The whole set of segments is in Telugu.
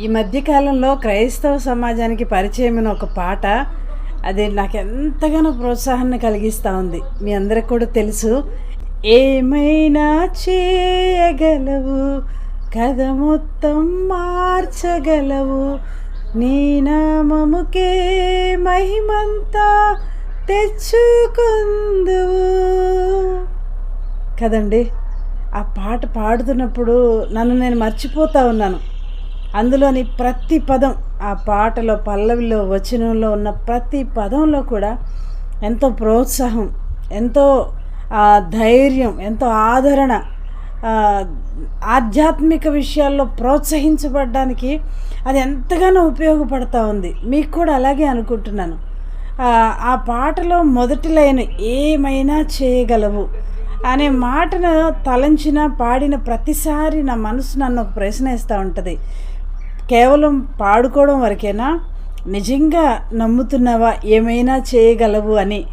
ఈ మధ్యకాలంలో క్రైస్తవ సమాజానికి పరిచయమైన ఒక పాట అది నాకు ఎంతగానో ప్రోత్సాహాన్ని కలిగిస్తూ ఉంది. మీ అందరికి కూడా తెలుసు. ఏమైనా చేయగలవు? కథ మొత్తం మార్చగలవు. నీ నామముకే మహిమంతా తెచ్చుకుందువు. కదండి ఆ పాట పాడుతున్నప్పుడు నన్ను నేను మర్చిపోతా ఉన్నాను. అందులోని ప్రతి పదం ఆ పాటలో పల్లవిలో వచనంలో ఉన్న ప్రతి పదంలో కూడా ఎంతో ప్రోత్సాహం ఎంతో ధైర్యం ఎంతో ఆదరణ ఆధ్యాత్మిక విషయాల్లో ప్రోత్సహించబడడానికి అది ఎంతగానో ఉపయోగపడతా ఉంది. మీకు కూడా అలాగే అనుకుంటున్నాను. ఆ, ఆ పాటలో మొదటి లైన్ ఏమైనా చేయగలవు అనే మాటను తలంచిన పాడిన ప్రతిసారి నా మనసు నన్ను ఒక ప్రశ్న వేస్తూ ఉంటుంది. కేవలం పాడుకోవడం వరకేనా? నిజంగా నమ్ముతున్నావా? ఏమైనా చేయగలవు అని.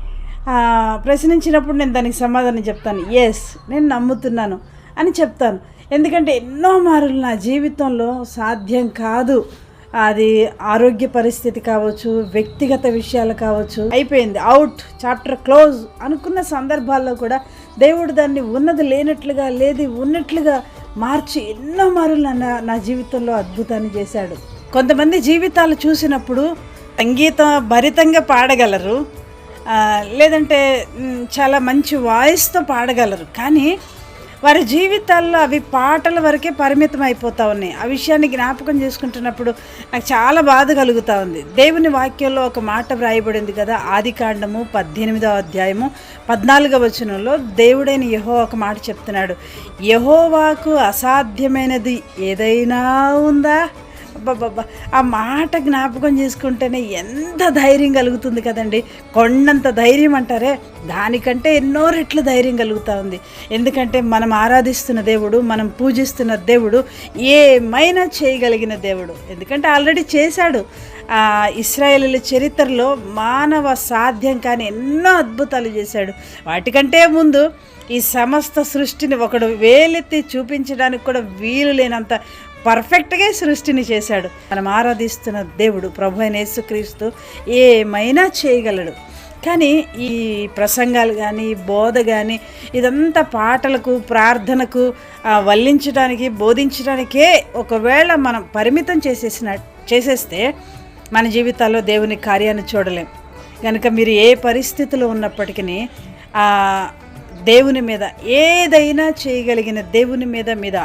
ప్రశ్నించినప్పుడు నేను దానికి సమాధానం చెప్తాను. ఎస్ నేను నమ్ముతున్నాను అని చెప్తాను. ఎందుకంటే ఎన్నో మార్లు నా జీవితంలో సాధ్యం కాదు. అది ఆరోగ్య పరిస్థితి కావచ్చు వ్యక్తిగత విషయాలు కావచ్చు. అయిపోయింది. అవుట్ చాప్టర్ క్లోజ్ అనుకున్న సందర్భాల్లో కూడా దేవుడు దాన్ని ఉన్నది లేనట్లుగా లేది ఉన్నట్లుగా మార్చి ఎన్నో మారులు నా నా జీవితంలో అద్భుతాన్ని చేశాడు. కొంతమంది జీవితాలు చూసినప్పుడు సంగీతం భరితంగా పాడగలరు. లేదంటే చాలా మంచి వాయిస్తో పాడగలరు. కానీ వారి జీవితాల్లో అవి పాటల వరకే పరిమితం అయిపోతూ ఉన్నాయి. ఆ విషయాన్ని జ్ఞాపకం చేసుకుంటున్నప్పుడు నాకు చాలా బాధ కలుగుతూ ఉంది. దేవుని వాక్యంలో ఒక మాట వ్రాయబడింది కదా ఆది కాండము పద్దెనిమిదవ అధ్యాయము పద్నాలుగవ వచనంలో దేవుడైన యహో ఒక మాట చెప్తున్నాడు. యహోవాకు అసాధ్యమైనది ఏదైనా ఉందా? అబ్బబ్బబ్బా. ఆ మాట జ్ఞాపకం చేసుకుంటేనే ఎంత ధైర్యం కలుగుతుంది కదండి. కొండంత ధైర్యం అంటారే దానికంటే ఎన్నో రెట్లు ధైర్యం కలుగుతూ ఉంది. ఎందుకంటే మనం ఆరాధిస్తున్న దేవుడు మనం పూజిస్తున్న దేవుడు ఏమైనా చేయగలిగిన దేవుడు. ఎందుకంటే ఆల్రెడీ చేశాడు. ఆ ఇస్రాయేలీల చరిత్రలో మానవ సాధ్యం కాని ఎన్నో అద్భుతాలు చేశాడు. వాటికంటే ముందు ఈ సమస్త సృష్టిని ఒకడు వేలెత్తి చూపించడానికి కూడా వీలు లేనంత పర్ఫెక్ట్గా సృష్టిని చేశాడు. మనం ఆరాధిస్తున్న దేవుడు ప్రభు అయిన యేసుక్రీస్తు ఏమైనా చేయగలడు. కానీ ఈ ప్రసంగాలు కానీ బోధ కానీ ఇదంతా పాటలకు ప్రార్థనకు వల్లించడానికి బోధించడానికే ఒకవేళ మనం పరిమితం చేసేసిన చేసేస్తే మన జీవితాల్లో దేవుని కార్యాన్ని చూడలేం. కనుక మీరు ఏ పరిస్థితిలో ఉన్నప్పటికీ దేవుని మీద ఏదైనా చేయగలిగిన దేవుని మీద మీద